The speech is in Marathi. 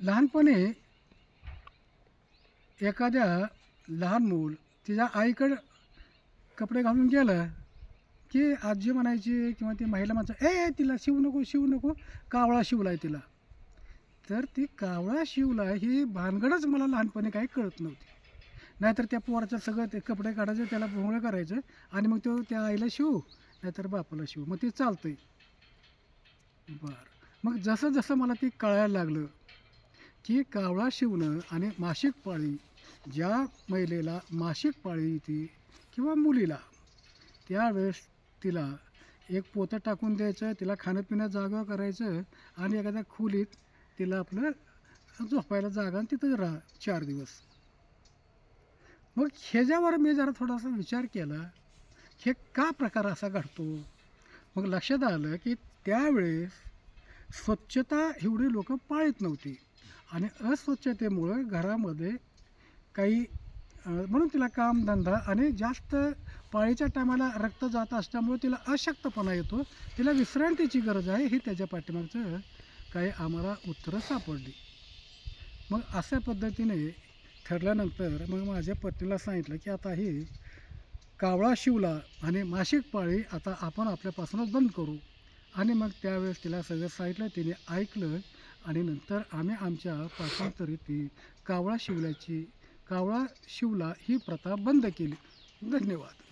लहानपणी एखाद्या लहान मूल तिच्या आईकडं कपडे घालून गेलं की आजी म्हणायची किंवा ती महिला म्हणायचं ए तिला शिवू नको शिवू नको कावळा शिवलाय तिला. तर ती कावळा शिवला ही भानगडच मला लहानपणी काही कळत नव्हती. नाहीतर त्या पोराचं सगळं ते कपडे काढायचे त्याला भोंगळं करायचं आणि मग तो त्या आईला शिवू नाहीतर बापाला शिवू. मग ते चालतंय. बरं. मग जसं जसं मला ते कळायला लागलं की कावळा शिवणं आणि मासिक पाळी ज्या महिलेला मासिक पाळी येते किंवा मुलीला त्यावेळेस तिला एक पोतं टाकून द्यायचं तिला खाणंपिणं जागा करायचं आणि एखाद्या खोलीत तिला आपलं झोपायला जागा आणि तिथं राहा चार दिवस. मग ह्याच्यावर मी जरा थोडासा विचार केला हे का प्रकार असा घडतो? मग लक्षात आलं की त्यावेळेस स्वच्छता एवढी लोक पाळत नव्हती. आणि अस्वच्छतेमुळं घरामध्ये काही म्हणून तिला कामधंदा आणि जास्त पाळीच्या टायमाला रक्त जात असल्यामुळे तिला अशक्तपणा येतो. तिला विश्रांतीची गरज आहे ही त्याच्या पाठीमागचं काही आम्हाला उत्तरं सापडली. मग अशा पद्धतीने ठरल्यानंतर मग माझ्या पत्नीला सांगितलं की आता ही कावळा शिवला आणि मासिक पाळी आता आपण आपल्यापासूनच बंद करू. आणि मग त्यावेळेस तिला सगळं सांगितलं तिने ऐकलं आणि नंतर आम्ही आमच्या पासून कावळा शिवल्याची कावळा शिवला ही प्रथा बंद केली. धन्यवाद.